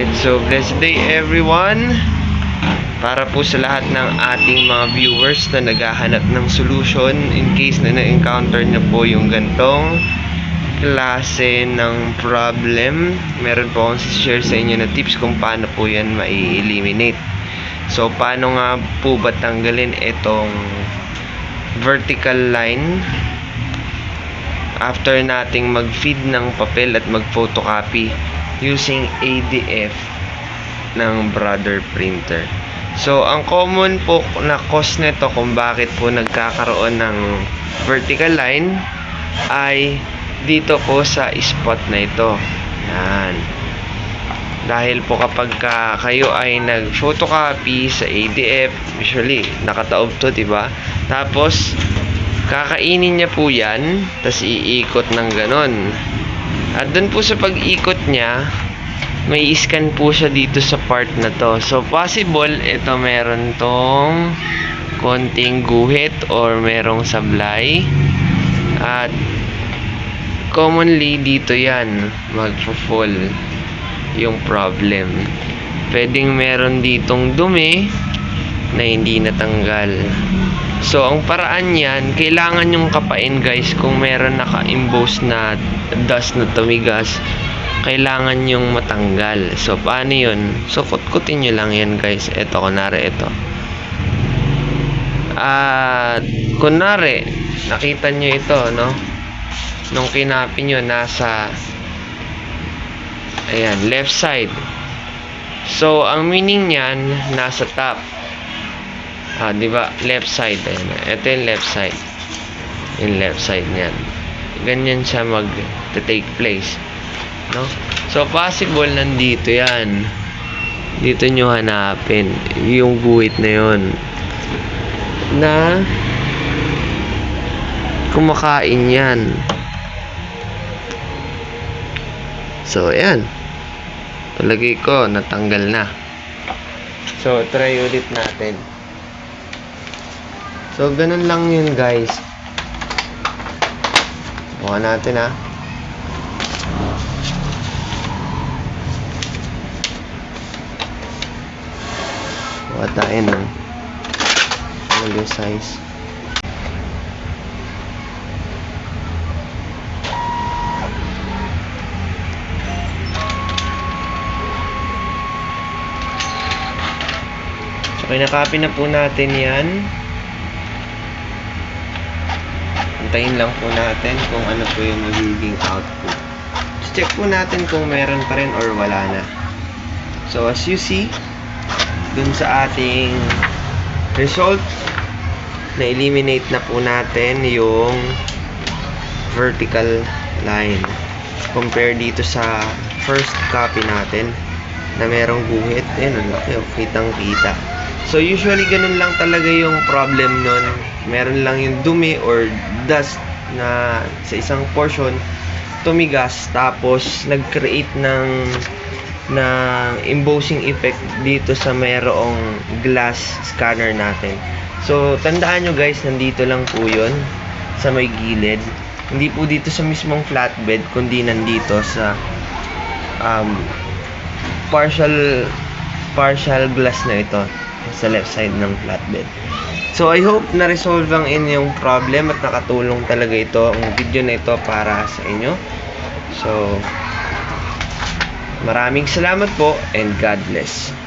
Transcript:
Alright, so blessed day everyone. Para po sa lahat ng ating mga viewers na naghahanap ng solution in case na na-encounter na po yung gantong klase ng problem. Meron po akong share sa inyo na tips kung paano po yan mai-eliminate. So, paano nga po ba tanggalin itong vertical line after nating mag-feed ng papel at mag-photocopy using ADF ng brother printer. So, ang common po na cause nito kung bakit po nagkakaroon ng vertical line ay dito po sa spot na ito. Yan. Dahil po kapag ka kayo ay nag-photocopy sa ADF, usually nakataob to, 'di ba? Tapos kakainin niya po 'yan, tapos iikot ng ganon. At doon po sa pag-ikot niya, may scan po siya dito sa part na to. So possible ito meron tong konting guhit or merong sablay. At commonly dito 'yan magfo-fall yung problem. Pwedeng meron ditong dumi na hindi natanggal. So, ang paraan yan, kailangan yung kapain guys kung meron naka-emboss na dust na tumigas kailangan yung matanggal. So, paano yun? So, kutkutin nyo lang yan guys. Ito, kunwari ito. At, kunwari, nakita nyo ito, no? Nung kinapin nyo, nasa Ayan, left side. So, ang meaning niyan, nasa top. Ah, di ba? Left side. Ayan. Ito yung left side. Yung left side niyan. Ganyan siya mag-take place. No? So, possible nandito yan. Dito nyo hanapin. Yung guhit na yon Na kumakain yan. So, ayan. Palagay ko, natanggal na. So, try ulit natin. So, ganun lang yun, guys. Buka natin, ha. Buka tayo ng folio size. So, kinakopy na po natin yan. Antayin lang po natin kung ano po yung magiging output. Check po natin kung meron pa rin or wala na. So, as you see, dun sa ating result, na-eliminate na po natin yung vertical line. Compare dito sa first copy natin na merong guhit. Ayan, ang laki. oh, Kitang-kita. So, usually, ganun lang talaga yung problem nun. Meron lang yung dumi or dust na sa isang portion tumigas tapos nag-create ng ng embossing effect dito sa mayroong glass scanner natin. So, tandaan nyo guys, nandito lang po yun sa may gilid. Hindi po dito sa mismong flatbed, kundi nandito sa um, partial partial glass na ito sa left side ng flatbed. So, I hope na-resolve ang inyong problem at nakatulong talaga ito, ang video na ito para sa inyo. So, maraming salamat po and God bless.